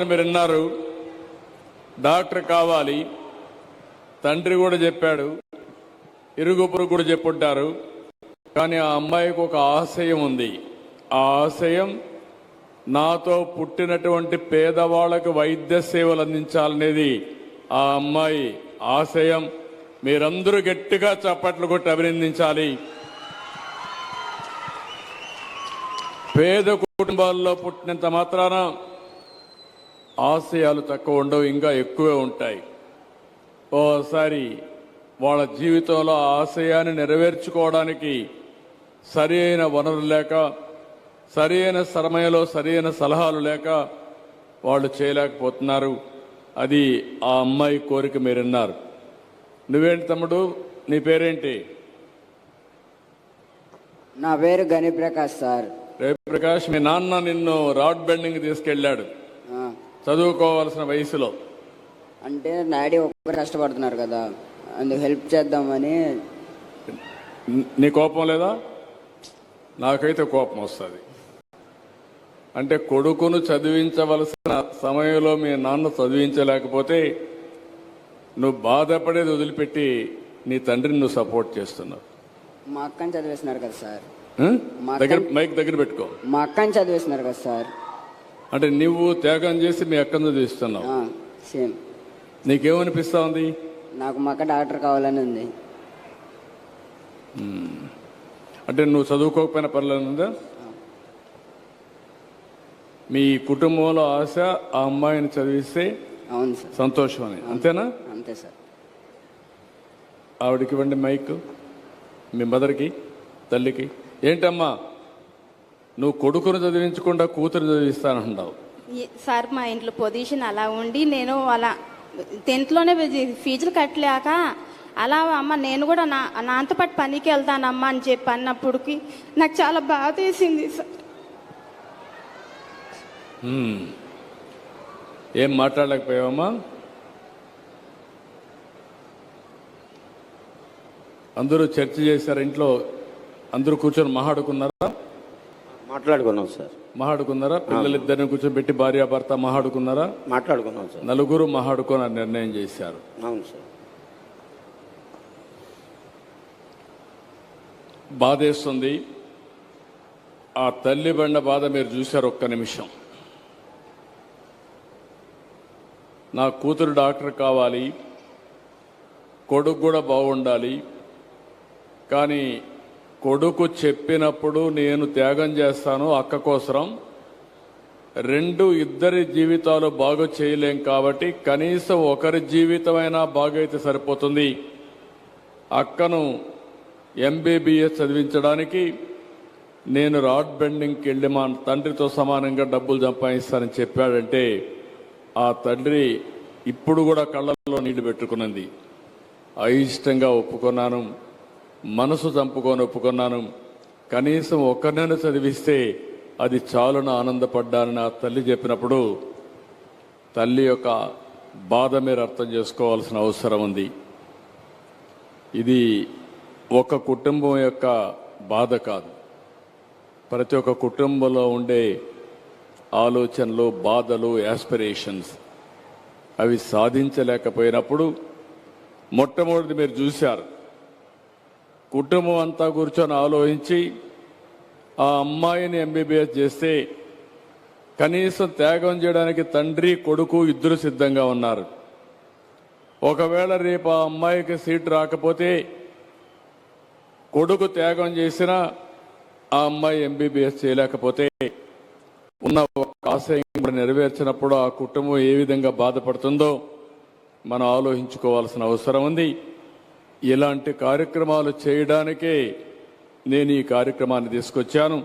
మీరు విన్నారు డాక్టర్ కావాలి. తండ్రి కూడా చెప్పాడు. ఇరుగుపురు కూడా చెప్పుంటారు. కానీ ఆ అమ్మాయికి ఒక ఆశయం ఉంది. ఆ ఆశయం నాతో పుట్టినటువంటి పేదవాళ్ళకు వైద్య సేవలు అందించాలనేది ఆ అమ్మాయి ఆశయం. మీరందరూ గట్టిగా చప్పట్లు కొట్టి అభినందించాలి. పేద కుటుంబాల్లో పుట్టినంత మాత్రాన ఆశయాలు తక్కువ ఉండవు ఇంకా ఎక్కువే ఉంటాయి. ఓసారి వాళ్ళ జీవితంలో ఆశయాన్ని నెరవేర్చుకోవడానికి సరి అయిన వనరులు లేక సరి అయిన సమయంలో సరి అయిన సలహాలు లేక వాళ్ళు చేయలేకపోతున్నారు. అది ఆ అమ్మాయి కోరిక మీరు విన్నారు నువ్వేంటి తమ్ముడు? నీ పేరేంటి? నా పేరు గని ప్రకాష్ సార్. రేపు ప్రకాష్ మీ నాన్న నిన్ను రాడ్ బెండింగ్ తీసుకెళ్ళాడు. చదువుకోవాల్సిన వయసులో. అంటే డాడీ ఒక్కరు కష్టపడుతున్నారు కదా అందుకు హెల్ప్ చేద్దామని. నీ కోపం లేదా? నాకైతే కోపం వస్తుంది. అంటే కొడుకును చదివించవలసిన సమయంలో మీ నాన్న చదివించలేకపోతే నువ్వు బాధపడేది వదిలిపెట్టి నీ తండ్రిని నువ్వు సపోర్ట్ చేస్తున్నావు. మా అక్కని చదివేస్తున్నారు కదా సార్. దగ్గర మైక్ దగ్గర పెట్టుకో. మా అక్కని చదివేస్తున్నారు కదా సార్. అంటే నువ్వు త్యాగం చేసి మీ అక్కను చదివిస్తున్నావు ఆ, సేమ్ నీకేమనిపిస్తా ఉంది? నాకు మా అక్క డాక్టర్ కావాలని ఉంది. అంటే నువ్వు చదువుకోకపోయినా పర్లేదుందా మీ కుటుంబంలో ఆశ ఆ అమ్మాయిని చదివిస్తే అవును సార్. సంతోషం అని అంతేనా? అంతే సార్. ఆవిడకి ఇవ్వండి మైక్. మీ మదర్కి తల్లికి. ఏంటమ్మా? నువ్వు కొడుకును చదివించకుండా కూతురు చదివిస్తానంటున్నావు ఈ- సార్ మా ఇంట్లో పొజిషన్ అలా ఉండి నేను అలా టెన్త్లోనే ఫీజులు కట్టలేక అలా అమ్మ నేను కూడా నా నాతో పాటు పనికి వెళ్తానమ్మా అని చెప్పి అన్నప్పటికి నాకు చాలా బాధ వేసింది సార్. ఏం మాట్లాడలేకపోయావమ్మా? అందరూ చర్చ చేశారు ఇంట్లో అందరూ కూర్చొని మహాడుకున్నారా మాట్లాడుకున్నాం సార్. మహాడుకున్నారా పిల్లలిద్దరిని కూర్చోబెట్టి భార్య భర్త మహాడుకున్నారా మాట్లాడుకున్నాం సార్. నలుగురు మహాడుకొని ఆ నిర్ణయం చేశారు. అవును సార్. బాధేస్తుంది. ఆ తల్లి బండ బాధ మీరు చూశారు ఒక్క నిమిషం. నా కూతురు డాక్టర్ కావాలి. కొడుకు కూడా బాగుండాలి. కానీ కొడుకు చెప్పినప్పుడు నేను త్యాగం చేస్తాను అక్క కోసరం. రెండు ఇద్దరి జీవితాలు బాగు చేయలేం కాబట్టి కనీసం ఒకరి జీవితమైనా బాగైతే సరిపోతుంది. అక్కను ఎంబీబీఎస్ చదివించడానికి నేను రాడ్ బెండింగ్కి వెళ్ళి మా తండ్రితో సమానంగా డబ్బులు సంపాదిస్తానని చెప్పాడంటే ఆ తండ్రి ఇప్పుడు కూడా కళ్ళల్లో నీళ్ళు పెట్టుకున్నది అయిష్టంగా ఒప్పుకున్నాను. మనసు చంపుకొని ఒప్పుకున్నాను. కనీసం ఒక్కరినైనా చదివిస్తే అది చాలున ఆనందపడ్డానని ఆ తల్లి చెప్పినప్పుడు తల్లి యొక్క బాధ మీరు అర్థం చేసుకోవాల్సిన అవసరం ఉంది. ఇది ఒక కుటుంబం యొక్క బాధ కాదు. ప్రతి ఒక్క కుటుంబంలో ఉండే ఆలోచనలు బాధలు యాస్పిరేషన్స్ అవి సాధించలేకపోయినప్పుడు మొట్టమొదటి మీరు చూశారు. కుటుంబం అంతా కూర్చొని ఆలోచించి ఆ అమ్మాయిని ఎంబీబీఎస్ చేస్తే కనీసం త్యాగం చేయడానికి తండ్రి కొడుకు ఇద్దరు సిద్ధంగా ఉన్నారు. ఒకవేళ రేపు ఆ అమ్మాయికి సీట్ రాకపోతే కొడుకు త్యాగం చేసినా ఆ అమ్మాయి ఎంబీబీఎస్ చేయలేకపోతే ఉన్న ఒక ఆశయం నెరవేర్చినప్పుడు ఆ కుటుంబం ఏ విధంగా బాధపడుతుందో మనం ఆలోచించుకోవాల్సిన అవసరం ఉంది. ఇలాంటి కార్యక్రమాలు చేయడానికే నేను ఈ కార్యక్రమాన్ని తీసుకొచ్చాను.